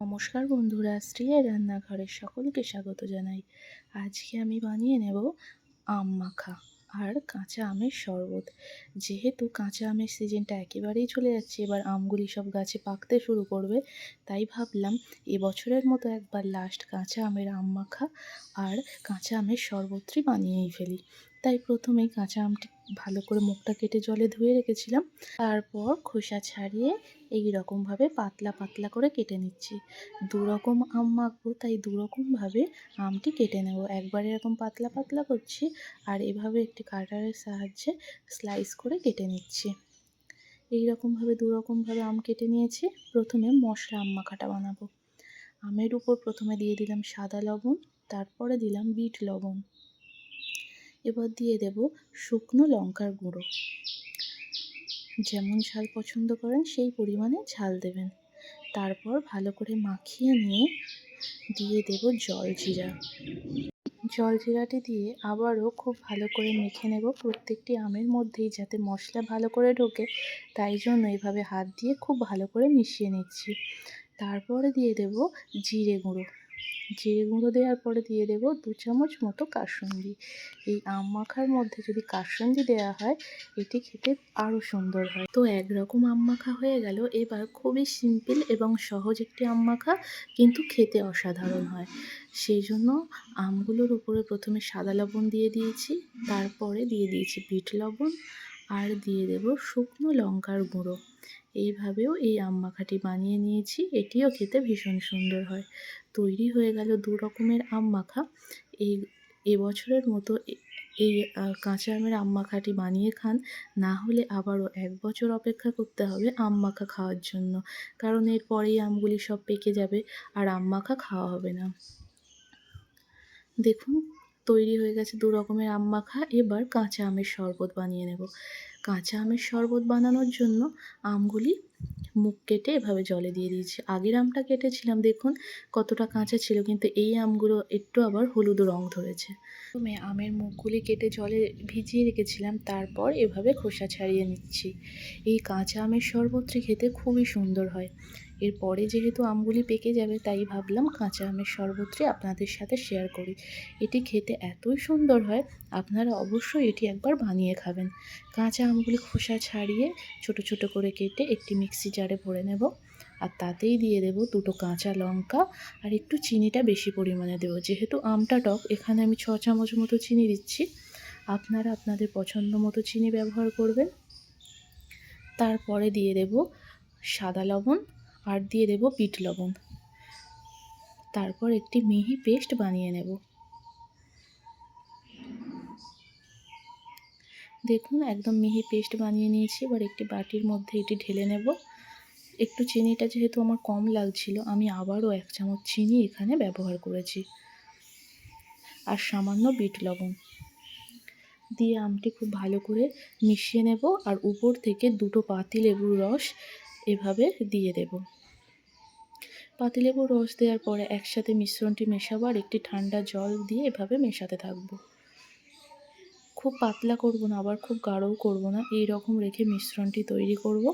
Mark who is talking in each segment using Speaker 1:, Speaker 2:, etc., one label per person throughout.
Speaker 1: নমস্কার বন্ধুরা স্ত্রীয়ের রান্নাঘরের সকলকে স্বাগত জানাই। আজকে আমি বানিয়ে নেব আম মাখা আর কাঁচা আমের শরবত। যেহেতু কাঁচা আমের সিজনটা একেবারেই চলে যাচ্ছে, এবার আমগুলি সব গাছে পাকতে শুরু করবে, তাই ভাবলাম এবছরের মতো একবার লাস্ট কাঁচা আমের আম মাখা আর কাঁচা আমের শরবতটি বানিয়েই ফেলি। তাই প্রথমে কাঁচা আমটি ভালো করে মুখটা কেটে জলে ধুয়ে রেখেছিলাম। তারপর খোসা ছাড়িয়ে এই রকমভাবে পাতলা পাতলা করে কেটে নিচ্ছি। দু রকম আম মাখবো, তাই দু রকমভাবে আমটি কেটে নেব। একবার এরকম পাতলা পাতলা করছি আর এভাবে একটি কাটারের সাহায্যে স্লাইস করে কেটে নিচ্ছি। এই রকমভাবে দু রকমভাবে আম কেটে নিয়েছি। প্রথমে মশলা আম মাখাটা বানাবো। আমের উপর প্রথমে দিয়ে দিলাম সাদা লবণ, তারপরে দিলাম বিট লবণ। এবার দিয়ে দেব শুকনো লঙ্কার গুঁড়ো। যেমন ঝাল পছন্দ করেন, সেই পরিমাণে ঝাল দেবেন। তারপর ভালো করে মাখিয়ে নিয়ে দিয়ে দেব জল জিরা। জল জিরাটি দিয়ে আবারও খুব ভালো করে মেখে নেব। প্রত্যেকটি আমের মধ্যেই যাতে মশলা ভালো করে ঢোকে, তাই জন্য এভাবে হাত দিয়ে খুব ভালো করে মিশিয়ে নিচ্ছি। তারপরে দিয়ে দেব জিরে গুঁড়ো। জিরে গুঁড়ো দেওয়ার পরে দিয়ে দেব দু চামচ মতো কাসুন্দি। এই আম মাখার মধ্যে যদি কাসুন্দি দেওয়া হয়, এটি খেতে আরও সুন্দর হয়। তো একরকম আম মাখা হয়ে গেল। এবার খুবই সিম্পল এবং সহজ একটি আম মাখা, কিন্তু খেতে অসাধারণ হয়। সেই জন্য আমগুলোর উপরে প্রথমে সাদা লবণ দিয়ে দিয়েছি, তারপরে দিয়ে দিয়েছি বিট লবণ আর দিয়ে দেব শুকনো লঙ্কার গুঁড়ো। এইভাবেও এই আম মাখাটি বানিয়ে নিয়েছি, এটিও খেতে ভীষণ সুন্দর হয়। তৈরি হয়ে গেল দু রকমের আম মাখা এই এবছরের মতো এই কাঁচা আমের আম মাখাটি বানিয়ে খান, না হলে আবারও এক বছর অপেক্ষা করতে হবে আম মাখা খাওয়ার জন্য। কারণ এরপরেই আমগুলি সব পেকে যাবে, আর আম মাখা খাওয়া হবে না। দেখুন তৈরি হয়ে গেছে দু রকমের আম মাখা। এবার কাঁচা আমের শরবত বানিয়ে নেব। কাঁচা আমের শরবত বানানোর জন্য আমগুলি মুখ কেটে এভাবে জলে দিয়ে দিয়েছি। আগের আমটা কেটেছিলাম, দেখুন কতটা কাঁচা ছিল, কিন্তু এই আমগুলো একটু আবার হলুদ রং ধরেছে। প্রথমে আমের মুখগুলি কেটে জলে ভিজিয়ে রেখেছিলাম, তারপর এভাবে খোসা ছাড়িয়ে নিচ্ছি। এই কাঁচা আমের শরবতটি খেতে খুবই সুন্দর হয়। এরপরে যেহেতু আমগুলি পেকে যাবে, তাই ভাবলাম কাঁচা আমের শরবতটি আপনাদের সাথে শেয়ার করি। এটি খেতে এতই সুন্দর হয়, আপনারা অবশ্যই এটি একবার বানিয়ে খাবেন। কাঁচা আমগুলি খোসা ছাড়িয়ে ছোট ছোট করে কেটে একটি মিক্সি জারে ভরে নেব আর তাতেই দিয়ে দেব দুটো কাঁচা লঙ্কা আর একটু চিনিটা বেশি পরিমাণে দেবো। যেহেতু আমটা টক, এখানে আমি ছ চামচ মতো চিনি দিচ্ছি। আপনারা আপনাদের পছন্দ মতো চিনি ব্যবহার করবেন। তারপরে দিয়ে দেব সাদা লবণ আর দিয়ে দেব বিট লবণ। তারপর একটি মিহি পেস্ট বানিয়ে নেব। দেখুন, একদম মিহি পেস্ট বানিয়ে নিয়েছি। এবার একটি বাটির মধ্যে এটি ঢেলে নেব। একটু চিনিটা যেহেতু আমার কম লাগছিল, আমি আবারও এক চামচ চিনি এখানে ব্যবহার করেছি। আর সামান্য বিট লবণ। দিয়ে আমটি খুব ভালো করে মিশিয়ে নেব। আর উপর থেকে দুটো পাতি লেবুর রস এভাবে দিয়ে দেব। পাতিলেবুর রস দেওয়ার পরে একসাথে মিশ্রণটি মেশাবো আর একটি ঠান্ডা জল দিয়ে এভাবে মেশাতে থাকব। খুব পাতলা করব না, আবার খুব গাঢ়ও করব না এই রকম রেখে মিশ্রণটি তৈরি করব।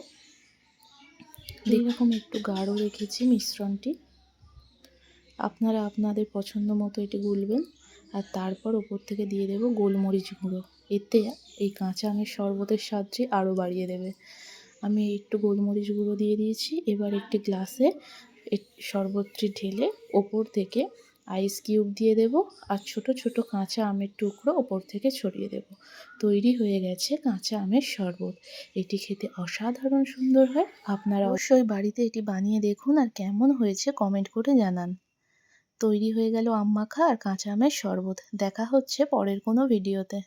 Speaker 1: এইরকম একটু গাঢ় রেখেছি মিশ্রণটি। আপনারা আপনাদের পছন্দ মতো এটি গুলবেন আর তারপর ওপর থেকে দিয়ে দেব গোলমরিচ গুঁড়ো। এতে এই কাঁচা আমের শরবতের স্বাদটি আরও বাড়িয়ে দেবে। আমি একটু গোলমরিচ গুঁড়ো দিয়ে দিয়েছি, এবার একটি গ্লাসে শরবতটি ঢেলে ওপর থেকে আইস কিউব দিয়ে দেব আর ছোট ছোট কাঁচা আমের টুকরো ওপর থেকে ছড়িয়ে দেব। তৈরি হয়ে গেছে কাঁচা আমের শরবত। এটি খেতে অসাধারণ সুন্দর হয়। আপনারা অবশ্যই বাড়িতে এটি বানিয়ে দেখুন আর কেমন হয়েছে কমেন্ট করে জানান। তৈরি হয়ে গেল আম মাখা আর কাঁচা আমের শরবত। দেখা হচ্ছে পরের কোনো ভিডিওতে।